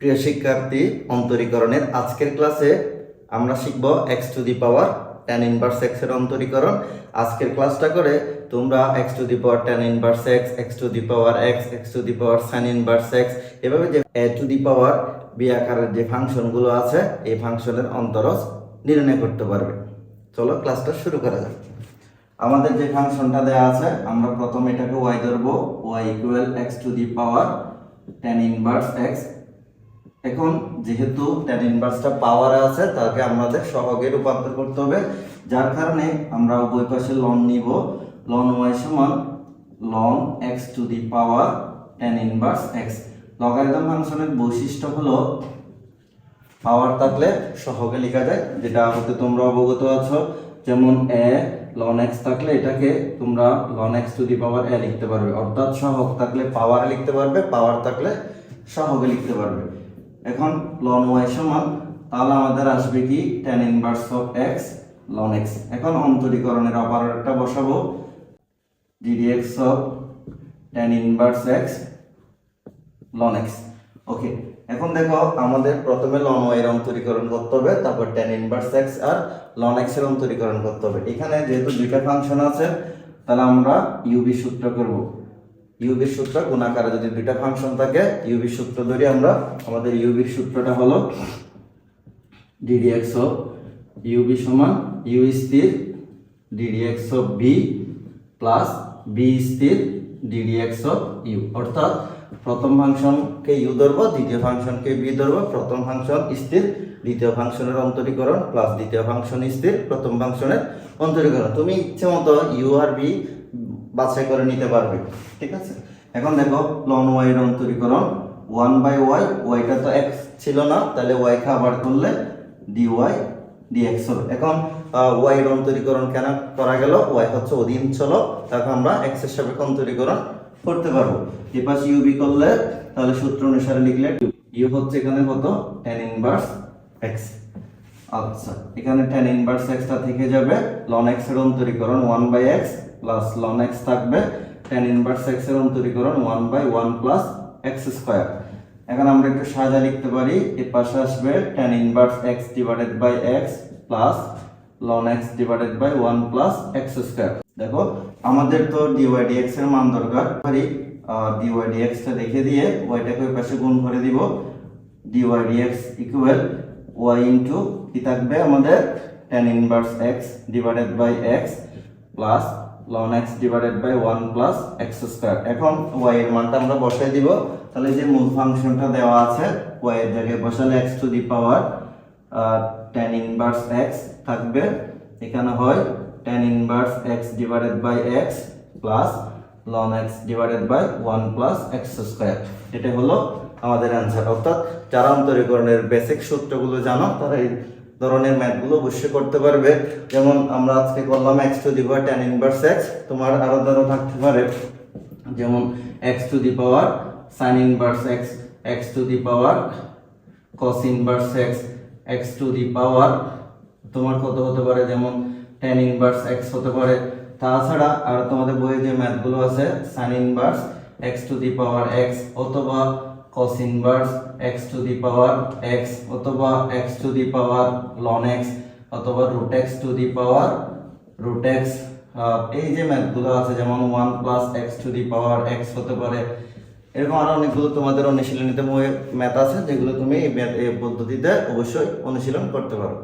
প্রিয় শিক্ষার্থী, অন্তরীকরণের আজকের ক্লাসে আমরা শিখব x to the power tan inverse এক্সের অন্তরীকরণ। আজকের ক্লাসটা করে তোমরা x to the power tan inverse x x to the power x x to the power sine inverse x এভাবে যে এ টু দি পাওয়ার বি আকারের যে ফাংশনগুলো আছে, এই ফাংশনের অন্তরজ নির্ণয় করতে পারবে। চলো ক্লাসটা শুরু করা যাক। আমাদের যে ফাংশনটা দেওয়া আছে, আমরা প্রথম এটাকে ওয়াই ধরবো y equal x to the power tan inverse x এখন যেহেতু ট্যান ইনভার্সটা পাওয়ারে আছে, তাকে আমাদের সহগে রূপান্তর করতে হবে। যার কারণে আমরা উভয় পাশে লন নিব। লন ওয়াই সমান ln x to the power tan inverse x logarithm ফাংশনের বৈশিষ্ট্য হলো পাওয়ার থাকলে সহগে লেখা যায়, যেটা হতে তোমরা অবগত আছো। যেমন এ লন এক্স থাকলে এটাকে তোমরা ln x to the power এ লিখতে পারবে। অর্থাৎ সহগ থাকলে পাওয়ার লিখতে পারবে পাওয়ার থাকলে সহগে লিখতে পারবে। এখন লন ওয়াই সমান, তাহলে আমাদের আসবে কি? Tan inverse of x ln x এখন অন্তরীকরণের অপারেটরটা বসাবো। D d x of tan inverse x ln x okay এখন দেখো আমাদের প্রথমে লন ওয়াই এর অন্তরীকরণ করতে হবে, তারপর টেন ইনভার্স এক্স আর লন এক্সের অন্তরীকরণ করতে হবে। এখানে যেহেতু দুইটা ফাংশন আছে, তাহলে আমরা ইউবি সূত্র করব। ইউবি সূত্র, গুণাকারে যদি দুইটা ফাংশন থাকে ইউবি সূত্র ধরি আমরা, আমাদের ইউবি সূত্রটা হলো d d x of u v সমান ইউ স্থির d d x of v plus v স্থির d d x of u অর্থাৎ প্রথম ফাংশনকে ইউ ধরবো, দ্বিতীয় ফাংশনকে বি ধরবো, প্রথম ফাংশন স্থির, দ্বিতীয় ফাংশনের অন্তরীকরণ প্লাস দ্বিতীয় ফাংশন স্থির, প্রথম ফাংশনের অন্তরীকরণ। তুমি ইচ্ছে মতো ইউ আর বি বাছাই করে নিতে পারবে। ঠিক আছে? এখন দেখো, লন ওয়াই এর অন্তরীকরণ, ওয়ান বাই ওয়াই, ওয়াইটা তো এক্স ছিল না, তাহলে ওয়াই কে আবার করলে ডি ওয়াই ডিএক্স হবে এখন ওয়াই এর অন্তরীকরণ কেন করা গেল? ওয়াই হচ্ছে অধীন চলো তাকে আমরা এক্সের সাপেক্ষে অন্তরীকরণ করতে পারব। এ পাশে ইউবি করলে, তাহলে সূত্র অনুসারে লিখলে ইউ। হচ্ছে এখানে কত? টেন ইনভার্স এক্স আচ্ছা এখানে টেন ইনভার্স এক্সটা থেকে যাবে লন এক্সের অন্তরীকরণ one by x plus ln x থাকবে টেন ইনভার্স এক্সের অন্তরীকরণ one by one plus x square এখন আমরা একটু সাজা লিখতে পারি এর পাশে আসবে tan inverse x divided by x plus ln x divided by one plus x square দেখো, আমাদের তো ডিওয়াই ডিএক্স এর মান দরকার। পারি ডিওয়াই টা দেখে দিয়ে ওয়াইটাকে ওই পাশে গুণ করে দিব। D y d x equal y into কি থাকবে আমাদের? Tan inverse x divided by x plus ln x divided by one plus x square এখন ওয়াই এর মানটা আমরা বসাই দিব। তাহলে যে মূল ফাংশনটা দেওয়া আছে ওয়াই এর জায়গায় বসালে x to the power tan inverse x থাকবে। এখানে হয় tan inverse x divided by x plus ln x divided by one plus x square এটা হলো আমাদের অ্যান্সার অর্থাৎ যারা অন্তরীকরণের বেসিক সূত্রগুলো জানো তারা এই ধরনের ম্যাথগুলো অবশ্যই করতে পারবে। যেমন আমরা আজকে করলাম x to the power tan inverse x তোমার আরও ধরো থাকতে পারে। যেমন x to the power sine inverse x x to the power cos inverse x x to the power তোমার কত হতে পারে? যেমন টেন ইনভার্স এক্স হতে পারে। তাছাড়া আর তোমাদের বইয়ে যে ম্যাথগুলো আছে sine inverse x to the power x অথবা cos inverse x to the power x অথবা x to the power ln x অথবা x to the power x এই যে ম্যাথগুলো আছে, যেমন 1 plus x to the power x হতে পারে, এরকম আরও অনেকগুলো তোমাদের অনুশীলনীতে ম্যাথ আছে, যেগুলো তুমি এই পদ্ধতিতে অবশ্যই অনুশীলন করতে পারো।